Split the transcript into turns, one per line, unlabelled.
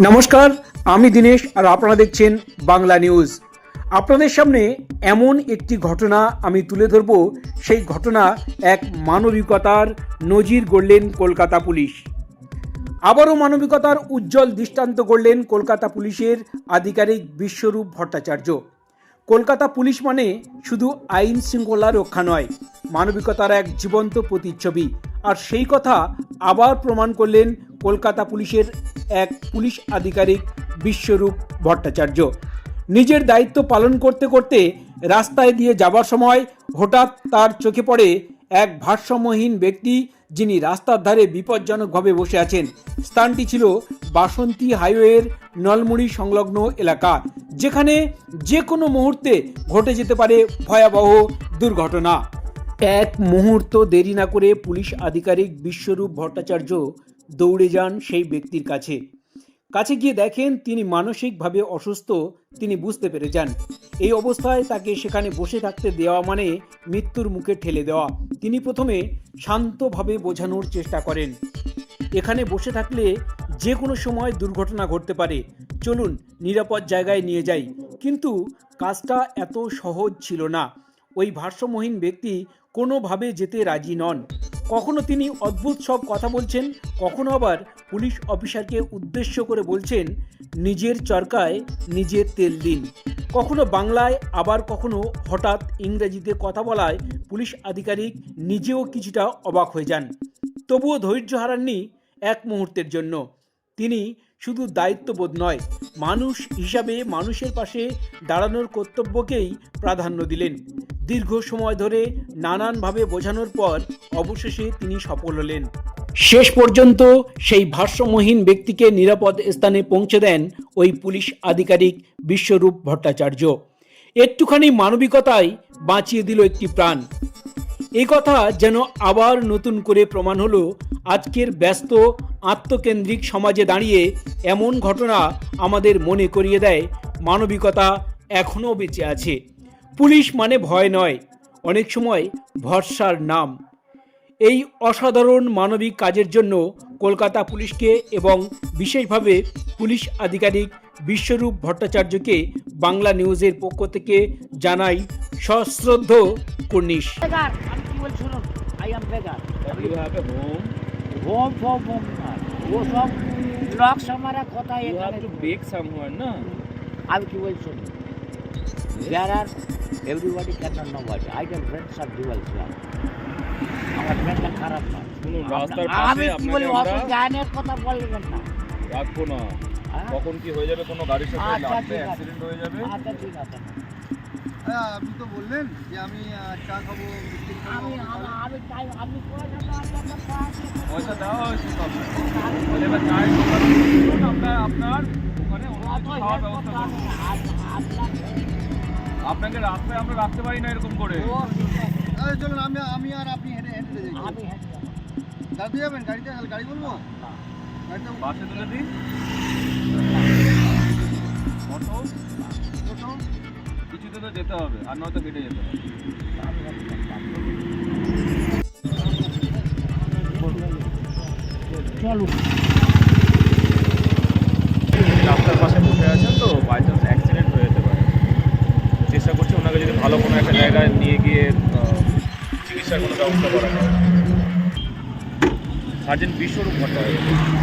নমস্কার, আমি দিনেশ আর আপনারা দেখছেন বাংলা নিউজ। আপনাদের সামনে এমন একটি ঘটনা আমি তুলে ধরব। সেই ঘটনা এক মানবিকতার নজির গড়লেন কলকাতা পুলিশ। আবারও মানবিকতার উজ্জ্বল দৃষ্টান্ত গড়লেন কলকাতা পুলিশের আধিকারিক বিশ্বরূপ ভট্টাচার্য। কলকাতা পুলিশ মানে শুধু আইন শৃঙ্খলা রক্ষা নয়, মানবিকতার এক জীবন্ত প্রতিচ্ছবি। আর সেই কথা আবার প্রমাণ করলেন কলকাতা পুলিশের এক পুলিশ আধিকারিক বিশ্বরূপ ভট্টাচার্য। নিজের দায়িত্ব পালন করতে করতে রাস্তায় দিয়ে যাবার সময় হঠাৎ তার চোখে পড়ে এক ভারসাম্যহীন ব্যক্তি যিনি রাস্তার ধারে বিপজ্জনকভাবে বসে আছেন। স্থানটি ছিল বাসন্তী হাইওয়ের নলমুড়ি সংলগ্ন এলাকা, যেখানে যে কোনো মুহূর্তে ঘটে যেতে পারে ভয়াবহ দুর্ঘটনা। এক মুহূর্ত দেরি না করে পুলিশ আধিকারিক বিশ্বরূপ ভট্টাচার্য দৌড়ে যান সেই ব্যক্তির কাছে। কাছে গিয়ে দেখেন তিনি মানসিকভাবে অসুস্থ, তিনি বুঝতে পেরে যান। এই অবস্থায় তাকে সেখানে বসে থাকতে দেওয়া মানে মৃত্যুর মুখে ঠেলে দেওয়া। তিনি প্রথমে শান্তভাবে বোঝানোর চেষ্টা করেন। এখানে বসে থাকলে যে কোনো সময় দুর্ঘটনা ঘটতে পারে। চলুন নিরাপদ জায়গায় নিয়ে যাই। কিন্তু কাজটা এত সহজ ছিল না। ওই ভারসাম্যহীন ব্যক্তি কোনোভাবে যেতে রাজি নন। কখনো তিনি অদ্ভুত সব কথা বলছেন, কখনো আবার পুলিশ অফিসারকে উদ্দেশ্য করে বলছেন, নিজের চরকায় নিজের তেল দিন। কখনো বাংলায়, আবার কখনো হঠাৎ ইংরেজিতে কথা বলায় পুলিশ আধিকারিক নিজেও কিছুটা অবাক হয়ে যান। তবুও ধৈর্য হারাননি এক মুহূর্তের জন্য। তিনি শুধু দায়িত্ববোধ নয়, মানুষ হিসাবে মানুষের পাশে দাঁড়ানোর কর্তব্যকেই প্রাধান্য দিলেন। দীর্ঘ সময় ধরে নানানভাবে বোঝানোর পর অবশেষে তিনি সফল হলেন। শেষ পর্যন্ত সেই ভারসাম্যহীন ব্যক্তিকে নিরাপদ স্থানে পৌঁছে দেন ওই পুলিশ আধিকারিক বিশ্বরূপ ভট্টাচার্য। একটুখানি মানবিকতায় বাঁচিয়ে দিল একটি প্রাণ। এই কথা যেন আবার নতুন করে প্রমাণ হলো, আজকের ব্যস্ত, আত্মকেন্দ্রিক সমাজে দাঁড়িয়ে এমন ঘটনা আমাদের মনে করিয়ে দেয়, মানবিকতা এখনও বেঁচে আছে। পুলিশ মানে ভয় নয় অনেক সময় ভরসার নাম। এই অসাধারণ মানবিক কাজের জন্য কলকাতা পুলিশকে এবং বিশেষভাবে পুলিশ আধিকারিক বিশ্বরূপ ভট্টাচার্যকে বাংলা নিউজের পক্ষ থেকে জানাই সশ্রদ্ধ কুর্নিশ।
বেগার আমি কি বলছি There are, everybody cannot know what.
I have
friends R dual job. আমার ফ্রেন্ডটা খারাপ না।
শুনুন
আমি কি বলি
অফিস
গানের কথা বলবেন না।
রাখব না।
হ্যাঁ?
কখন কি হয়ে যাবে কোনো গাড়ির সাথে?
আচ্ছা,
অ্যাক্সিডেন্ট হয়ে যাবে।
আচ্ছা ঠিক আছে।
হ্যাঁ আপনি তো বললেন যে আমি চা খাব
আমি আমি চাই আমি পয়সা
হয়েছে সব। আপনার আপনার ওখানে আপনাকে রাস্তায় আমরা রাখতে পারি না এরকম করে।
চলুন আমি আমি আর আপনি হেঁটে হেঁটে যাই।
আমি হেঁটে যাব।
দাঁড়িয়ে যাবেন? গাড়িতে তাহলে গাড়ি বলব? গাড়িতে
বাসে তুলে দিই অটো
ওঠো।
কিছুতে তো যেতে হবে আর নয়তো হেঁটে যেতে হবে।
চলুন।
রাস্তার পাশে বসে আছেন তো বাই চান্স অ্যাক্সিডেন্ট হয়ে যেতে পারে চেষ্টা করছি ওনাকে যদি ভালো কোনো একটা জায়গায় নিয়ে গিয়ে চিকিৎসার কোনো ব্যবস্থা করা যায়। সার্জেন্ট বিশ্বরূপ ভট্টাচার্য।